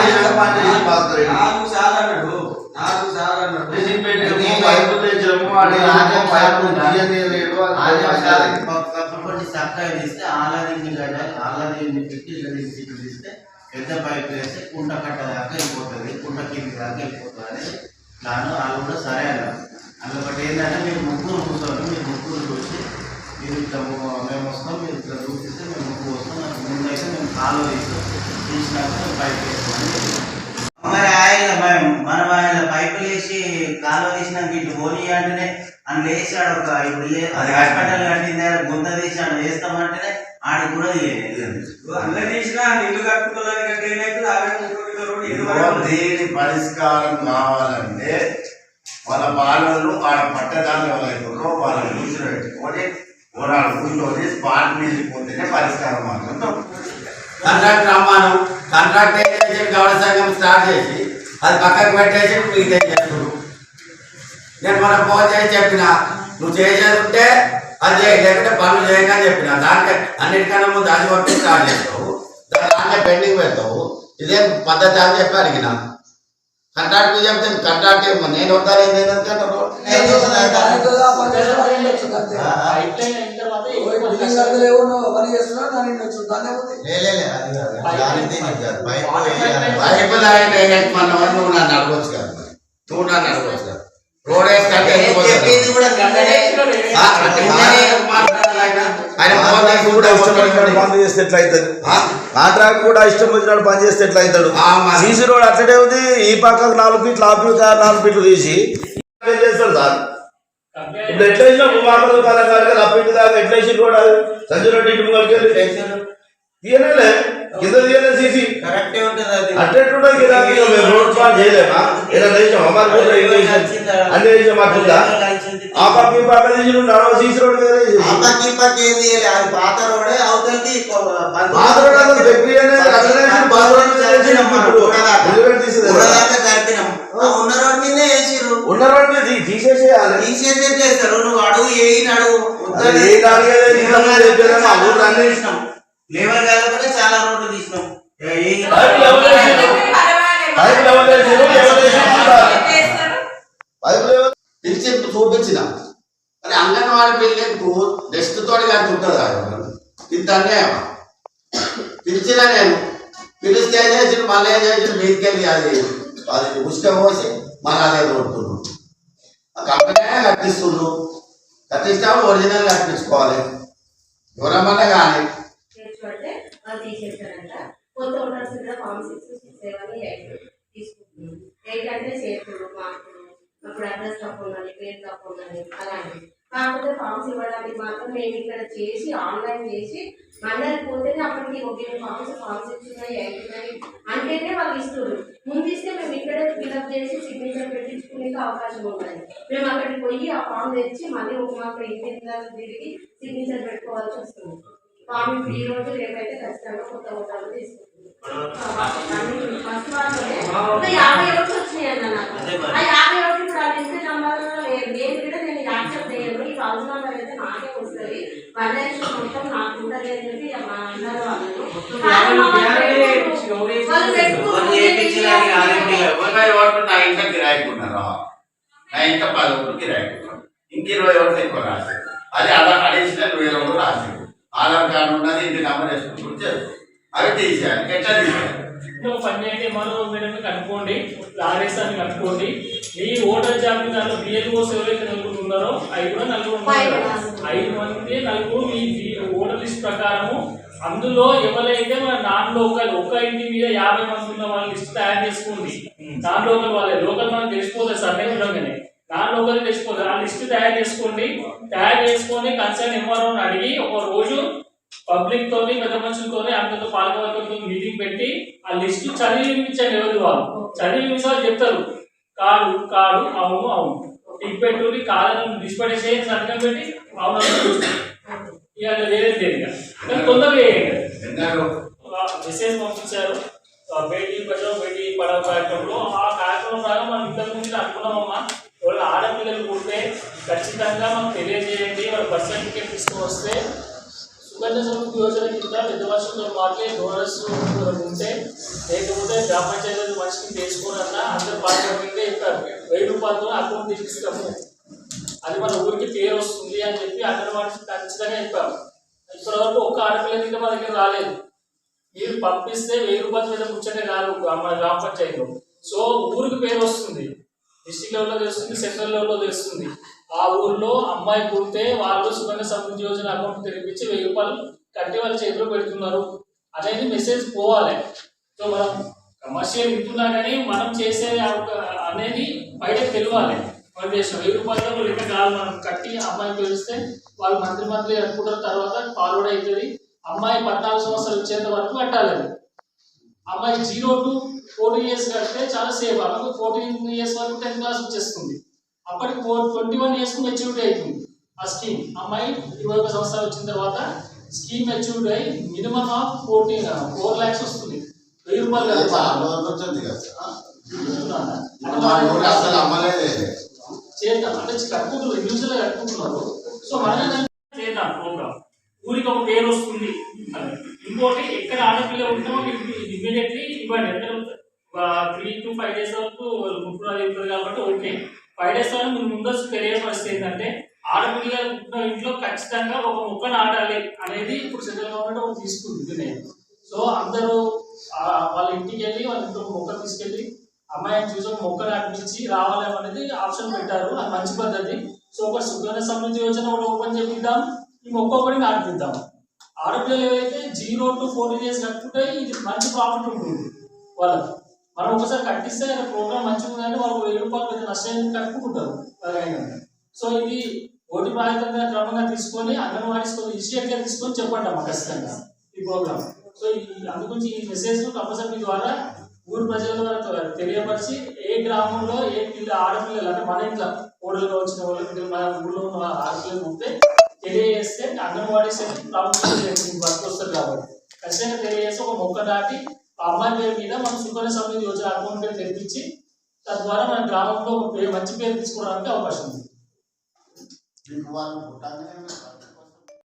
ఈడ. నాలుగు సార్లు అన్నాడు. నాలుగు సార్లు అన్నాడు. ఆలాదించి కట్టాలి ఆలాదించి పెట్టి తీస్తే పెద్ద పైప్ వేస్తే కుంట కట్ట దాకా వెళ్ళిపోతుంది. కుంట కింది దాకా వెళ్ళిపోతుంది అని ప్లాన్ వాళ్ళు కూడా సరే అన్నారు. అందుకటి ఏంటంటే మీరు ముగ్గురు కూర్చోండి మీరు ముగ్గురు చూసి మీరు మేము వస్తాం పైప్ మరి ఆయన మనం ఆయన పైపులు వేసి కాలువ తీసినాక ఇటు పోనీ అంటేనే అని వేసాడు ఒక ఇప్పుడు అది హాస్పిటల్ కట్టిందే గుంత తీసాడు వేస్తామంటేనే ఆడికి కూడా దీని పరిష్కారం కావాలంటే వాళ్ళ బాలలు వాళ్ళ పట్టదాన్ని ఎవరైతుందో వాళ్ళ కూర్చుని పెట్టుకొని వాళ్ళ కూర్చొని స్పాట్ మీద పోతేనే పరిష్కారం మాత్రం కాంట్రాక్ట్ రమ్మాను. కాంట్రాక్ట్ ఏజెన్సీ గౌడ సంఘం స్టార్ట్ చేసి అది పక్కకు పెట్టేసి మిగతా చేస్తున్నారు నేను మన ఫోన్ చేసి చెప్పిన నువ్వు చేసేది ఉంటే అది చేయి లేకుంటే పనులు చేయకని చెప్పిన. దానికి అన్నిటికన్నా ముందు అది వర్క్ స్టార్ట్ చేస్తావు. దాన్ని పెండింగ్ పెడతావు. ఇదేం పద్ధతి అని చెప్పి అడిగిన. కాంట్రాక్ట్ చెప్తే కాంట్రాక్ట్ నేను వద్దాను ఏంటంటే దాని నువ్వు నన్ను అడగొచ్చు కదా. నువ్వు నన్ను అడగొచ్చు కదా. రోడ్ పని చేస్తే? కాంట్రాక్ట్ కూడా ఇష్టం వచ్చినట్టు పని చేస్తే ఎట్లా అవుతాడు ఆ, మరి. సీసీ రోడ్ అట్లనే ఉంది. ఈ పక్కకు నాలుగు ఫీట్లు ఆ నాలుగు ఫీట్లు తీసి. ఏం చేస్తాడు సార్? ఇప్పుడు ఎట్లా వేసినా భూమాపల దుకాణం దాకా ఎట్లా వేసి కూడా సంజయ్ రెడ్డి ఇటు ముంగడికి తీయనేలే కింద తీయలే సీసీ కరెక్టే ఉంటుంది అది. అట్టెట్టుంటది కదా మేము రోడ్ చేయలేమా? కూడా ఏం అన్నీ అట్లా ఆ పక్క ఈ పక్క నడవ సీసీ రోడ్ ఏం తీయలే? అది పాత రోడే అసలు అట్లనే ఉన్న రోడ్ మీదే వేసిర్రు. ఉన్న రోడ్ మీద తీ- తీసేసేయాలి తీసేసి చేస్తారు నువ్వు అడుగు ఏయిన అడుగు. ఏ మా ఊర్లో అన్ని లేబర్ లేబర్ కూడా చాలా రోడ్లు తీసినాం పిలిచి చూపించిన మరి అంగన్వాడి పిల్లలకు డెస్ట్ తోటి కానీ ఉంటుందా ఇంత అన్యాయం పిలిచిన నేను పిలిస్తే ఏం చేసి మళ్ళీ ఏం చేసి మీదికెళ్ళి అది అది ఉసుక పోసి మళ్ళీ అదే కొడుతున్నాడు కంపెనీ కట్టిస్తుండ్రు కట్టిస్తాము ఒరిజినల్ కట్టించుకోవాలి ఎవరమ్మన్నా కానీ తీసేస్తారంట కొత్త ఓనర్స్ కూడా form six six seven eight తీసుకుంటున్నాం ఎయిట్ అంటే చేతులు మార్కులు అప్పుడు అడ్రస్ తప్పు ఉండాలి పేరు తప్పు ఉండాలి అలాంటివి. కాకపోతే ఫామ్స్ ఇవ్వడానికి మాత్రం మేము ఇక్కడ చేసి ఆన్లైన్ చేసి మండలి పోతేనే అప్పటికి ఒకే ఫామ్స్ ఫామ్స్ సిక్స్ ఉన్నాయి అంటేనే వాళ్ళు ఇస్తున్నారు. ముందు ఇస్తే మేము ఇక్కడే ఫిల్అప్ చేసి సిగ్నేచర్ పెట్టించుకునే అవకాశం ఉంటుంది మేము అక్కడికి పోయి ఆ ఫామ్ తెచ్చి మళ్ళీ ఒక మాకు ఇంటి తిరిగి సిగ్నేచర్ పెట్టుకోవాల్సి వస్తుంది. ఇప్పుడు ఈ రోజు రేపైతే ఖచ్చితంగా కొత్త ఓటర్లు తీసుకుంటుంది. ఫస్ట్ వాళ్ళనే ఒక యాభై ఓట్లు వచ్చినాయి అన్న నాకు. ఆ యాభై ఓట్లు ఇప్పుడు ఆ లిస్ట్ నెంబర్లో లేదు. నేను కూడా నేను యాక్సెప్ట్ చేయను. ఈ హౌస్ నెంబర్ అయితే నాకే వస్తుంది. వరదక్షిణ మొత్తం నాకు ఉంటుంది అని చెప్పి మా అందరూ వాళ్ళు కానీ మా వాళ్ళు పెట్టుకో- వాళ్ళు పెట్టుకో- వాళ్ళు చేయించడానికి ఆల్రెడీ ఇరవై ఓట్లు నా ఇంట కిరాయికున్నారు నా ఇంట పది ఓట్లు కిరాయికున్నారు ఇంక ఇరవై ఓట్లు ఎక్కువ రాశారు. అది అలా అడిషనల్ వేరే రాశారు. ఆధార్ కార్డు ఉన్నది ఇంటి నెంబర్ వేసుకుంటూ అవి తీసేయాలి. ఎట్లా తీసేయాలి? ఒక పని చేయండి మరో కనుక్కోండి ఆర్ఎస్ఆర్ని కనుక్కోండి. మీ ఓటర్ జాబితాలో బిఎల్ఓస్ ఎవరైతే నలుగురు ఉన్నారో అవి కూడా నలుగురు ఉన్నారు ఐదు మంది నలుగురు మీ ఓటర్ లిస్ట్ ప్రకారము అందులో ఎవరైతే మన నాన్ లోకల్ ఒక్క ఇంటి మీద యాభై మంది ఉన్న వాళ్ళ లిస్ట్ తయారు చేసుకోండి. నాన్ లోకల్ వాళ్ళే. లోకల్ మనకు తెలిసిపోతుంది సార్ నేను నాన్ లోకల్ తెలిసిపోతుంది ఆ లిస్ట్ తయారు చేసుకోండి. తయారు చేసుకొని కన్సర్న్ ఎంఆర్ఓని అడిగి ఒక రోజు పబ్లిక్ తోని పెద్ద మనుషులతోని అందరితో పాల్గొనతో మీటింగ్ పెట్టి ఆ లిస్ట్ చదివి వినిపించండి ఎవరు వాళ్ళు. చదివి వినిపించాలి చెప్తారు. కాదు కాదు అవును అవును. టిక్ పెట్టుకుని కాదని డిస్పెట్టేసి సంతకం పెట్టి అవును. ఇక లేదు ఇక కానీ తొందరగా మెసేజ్ పంపించారు. బేటీ బచావ్ బేటీ పడావ్ కార్యక్రమంలో ఆ కార్యక్రమం లాగా మనం ఇంతకు ముందు అనుకున్నామమ్మా ఎవరు ఆడపిల్లలు పుడితే ఖచ్చితంగా మనం తెలియజేయండి వాళ్ళ బర్త్ సర్టిఫికేట్ తీసుకొని వస్తే సమృద్ధి యోజన కింద పెద్ద వర్షంతో డోనర్స్ ఉంటే లేకపోతే గ్రామ పంచాయతీ మనిషికి చేసుకోనన్నా అందరు పాల్గొనే ఇస్తారు వెయ్యి రూపాయలతో అకౌంట్ తీసిస్తాము అది మన ఊరికి పేరు వస్తుంది అని చెప్పి అంగన్వాడి ఖచ్చితంగా చెప్పాము ఇప్పటివరకు ఒక్క ఆడపిల్ల కింద మా దగ్గర రాలేదు. మీరు పంపిస్తే వెయ్యి రూపాయల మీద ముచ్చటే కాదు మన గ్రామ పంచాయతీలో సో ఊరికి పేరు వస్తుంది. డిస్టిక్ లెవెల్లో తెలుస్తుంది సెంట్రల్ లెవెల్లో తెలుస్తుంది. ఆ ఊర్లో అమ్మాయి పుడితే వాళ్ళు సుకన్య సమృద్ధి యోజన అకౌంట్ తెరిపించి వెయ్యి రూపాయలు కట్టి వాళ్ళ చేతిలో పెడుతున్నారు. అనేది మెసేజ్ పోవాలి. సో మనం కమర్షియల్ వింటున్నా కానీ మనం చేసే అనేది బయటకు తెలియాలి. మనం చేసిన వెయ్యి రూపాయలు లెక్క కాదు. మనం కట్టి అమ్మాయి పిలిస్తే వాళ్ళు మంత్రి మంత్రి అనుకుంటున్న తర్వాత ఫార్వర్డ్ అవుతుంది. అమ్మాయి పద్నాలుగు సంవత్సరాలు వచ్చేంత వరకు కట్టాలి అది. అమ్మాయి జీరో టు ఫోర్టీన్ ఇయర్స్ కడితే చాలా సేఫ్ అప్పుడు ఫోర్టీన్ ఇయర్స్ వరకు టెన్త్ క్లాస్ వచ్చేస్తుంది. అప్పటికి four twenty one years maturity అవుతుంది ఆ స్కీమ్ అమ్మాయి ఇరవై ఒక సంవత్సరాలు వచ్చిన తర్వాత స్కీమ్ మెచ్యూరిటీ అయి minimum of fourteen four lakhs వస్తుంది వెయ్యి రూపాయలు చేద్దాం అంటే కట్టుకుంటున్నారు ఇండివిజువల్ కట్టుకుంటున్నారు సో మనం ఏంటంటే చేద్దాం ప్రోగ్రామ్ ఊరికి ఒక పేరు వస్తుంది. ఇంకోటి ఎక్కడ ఆడపిల్ల ఉంటామో ఇమీడియట్లీ ఇవ్వండి త్రీ టు ఫైవ్ డేస్ వరకు ముప్పుడు అది ఉంటుంది కాబట్టి ఓకే ఫైవ్ డేస్ వరకు మీరు ముందస్తు తెలియపరిస్తే ఏంటంటే ఆడపిల్లలు పుట్టిన ఇంట్లో ఖచ్చితంగా ఒక మొక్కను ఆడాలి అనేది ఇప్పుడు సెంట్రల్ గవర్నమెంట్ ఒకటి తీసుకుంది నేను సో అందరూ వాళ్ళ ఇంటికి వెళ్ళి వాళ్ళ ఇంట్లో మొక్క తీసుకెళ్ళి అమ్మాయిని చూసి ఒక మొక్క నాటించి రావాలి అనేది ఆప్షన్ పెట్టారు. అది మంచి పద్ధతి. సో ఒక సుగంధ సమృద్ధి యోజన ఒకటి ఓపెన్ చేపిద్దాం. ఈ మొక్క ఒకటి నాటిపిద్దాం ఆడపిల్లలు ఏవైతే జీరో టు ఫోర్టీన్ ఇయర్స్ కట్టుకుంటే ఇది మంచి ప్రాఫిట్ ఉంటుంది వాళ్ళకి. మనం ఒకసారి కట్టిస్తే ప్రోగ్రామ్ మంచిగా ఉందంటే వాళ్ళు వెయ్యి రూపాయలు పెద్ద నష్టం కట్టుకుంటారు సో ఇది ఓటి బాధితంగా క్రమంగా తీసుకొని అంగన్వాడీస్ కొంచెం ఇనిషియేట్గా తీసుకొని చెప్పండి అమ్మ ఖచ్చితంగా ఈ ప్రోగ్రామ్ సో ఈ అందుగురించి ఈ మెసేజ్ కంపల్సరీ మీ ద్వారా ఊరు ప్రజల ద్వారా తెలియపరిచి ఏ గ్రామంలో ఏ పిల్ల ఆడపిల్లలు అంటే మన ఇంట్లో కోడలుగా వచ్చిన వాళ్ళకి మన ఊళ్ళో ఉన్న ఆడపిల్లలు ఉంటే తెలియజేస్తే అంగన్వాడీస్ సెల్ వర్క్ వస్తుంది కాబట్టి. ఖచ్చితంగా తెలియజేస్తే ఒక మొక్క దాటి అమ్మాయి పేరు మీద మనం సుకన్య సమృద్ధి యోజన అకౌంట్ తెప్పించి తద్వారా మన గ్రామంలో ఒక మంచి పేరు తీసుకోవడానికి అవకాశం ఉంది.